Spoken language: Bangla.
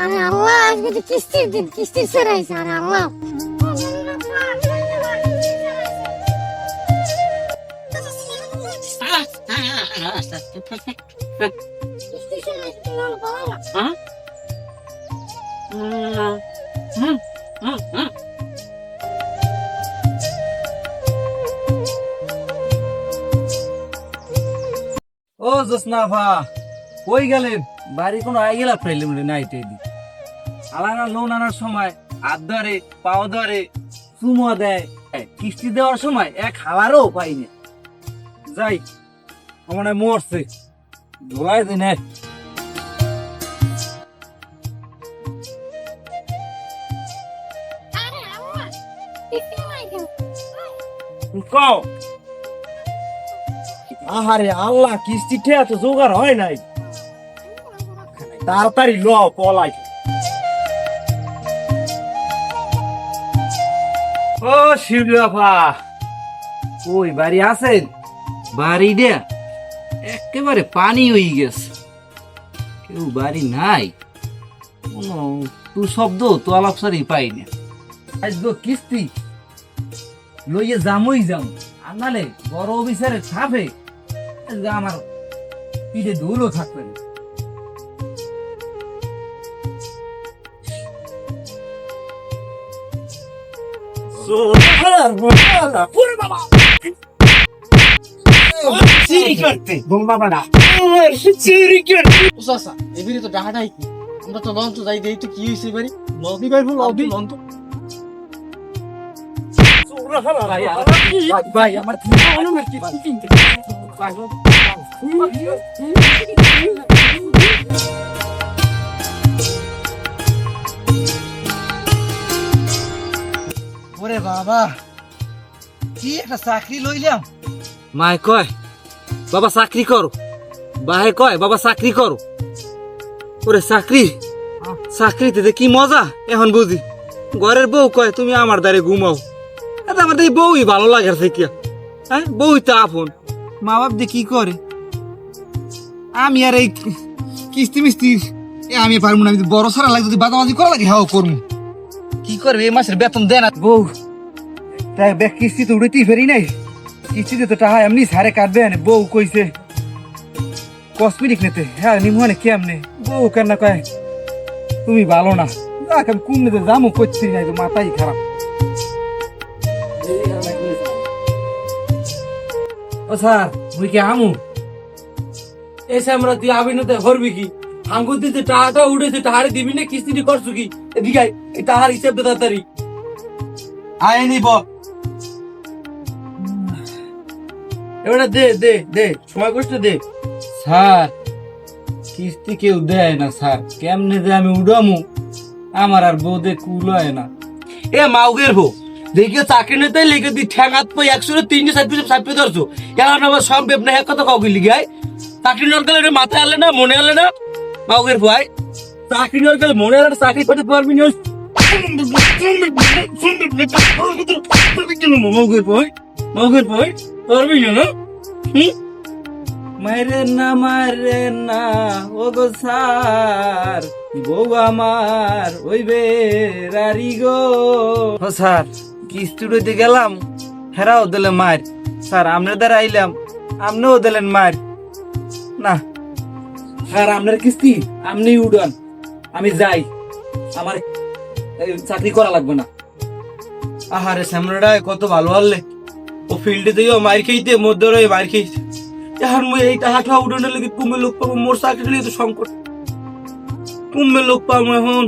আরে আল্লাহ তো কিস্তির দিন কিস্তি সেরাইছে আরে আল্লাহ। ও জোসনা ভা কই গেলেন? বাড়ি কোনো আই গেলা রে নাইটে দি আলাদা লোন আনার সময় হাত ধরে পাও ধরে চুমো দেয়। কিস্তি দেওয়ার সময় এক হাওয়ারও পাই না। যাই আমার মরছে। ধোলাই দিন। নাই কও। আহারে আল্লাহ কিস্তি ঠেয়া তো জোগাড় হয় নাই। তাড়াতাড়ি ল পলাই। ও শিবলাফা ওই বাড়ি আছেন? বাড়ি দে। একেবারে পানি হয়ে গেছে। কেউ বাড়ি নাই। কোনো তু শব্দ তো আলাপসারি পাই না। আজ কিস্তি। লইয়ে যামই যাম। আর নালে বড় অফিসারে ছাপে। আমার পিঠে ধুলো থাকবে না। আমরা তো লঞ্চ যাই দেই তো কি হয়েছে এবারে লবি ভাই লবি লঞ্চ ভাই আমার বাবা কি একটা চাকরি লইলাম? মায় কয় বাবা চাকরি করো। বাহে কয় বাবা চাকরি করো। ওরে চাকরি চাকরিতে যে কি মজা এখন বুঝি। ঘরের বউ কয় তুমি আমার দ্বারে ঘুমাও। এটা আমাদের এই বউই ভালো লাগে থেকে। হ্যাঁ বউই তো আপন। মা বাপ দিয়ে কি করে? আমি আর এই কিস্তি মিস্তি এ আমি পারব না। বড় সারা লাগে যদি বাদাবাদি করা লাগে হ্যাঁ করব কি করবে? এই মাসের বেতন দেয় না। বউ তাই ব্যাগ কিস্তি তো উড়েতেই ফেরি নাই। কিস্তিতে তো টাকা এমনি সারে কাটবে না বউ কইছে। কসমেটিক নিতে হ্যাঁ নিমনে কেমনে? বউ কেন কয়, তুমি ভালো না। যাক, আমি কোন নিতে জামু করছি নাই তো, মাথাই খারাপ। ও স্যার, মুই কি আমু? এসে আমরা তুই আবিনতে হরবি কি? আঙ্গুর দিতে টাকাটা উঠেছে টাহারে দিবি না, কিস্তিটি করছু কি? এদিকে টাহার হিসেব দে তাড়াতাড়ি। আয় নিব এবারে দে দে দে, সময় কষ্ট দে। স্যার, কিস্তি কেউ দেয় না, স্যার। কেমনে যে আমি উড়ামু আমার আর বউদে কুলায় না। এ মাউগের হো দেখে চাকরি নিতে লেগে দি, ঠ্যাঙাত পাই একশো তিনশো সাত পিছু সাত পিছু ধরছো। এখন আবার সব বেপনা এক কথা কাউ গেলি গায় চাকরি নেওয়ার গেলে মাথায় আলে না, মনে আলে না? মাউগের ভাই চাকরি নেওয়ার গেলে মনে আলে চাকরি করতে পারবি না। মাউগের ভাই মাউগের ভাই পারবি না? মারে না মারে না ও গো স্যার বউ আমার ওই বেরারি গো। ও স্যার কিস্তি উড়াইতে গেলাম? হেরাও দিলে মার স্যার আপনার দ্বারা আইলাম আপনিও দিলেন মার না। স্যার আপনার কিস্তি আপনি উড়ান। আমি যাই। আমার চাকরি করা লাগবে না। আহারে সামনেটা কত ভালো হারলে। ও ফিল্ডে দিয়েও মার খেয়েছে মধ্যে রয়ে মার খেয়েছে এখন মুই এই টাকাটা উঠানোর লেগে কুমে লোক পাবো, মোর চাকরি তো সংকট। কুমে লোক পাবো এখন।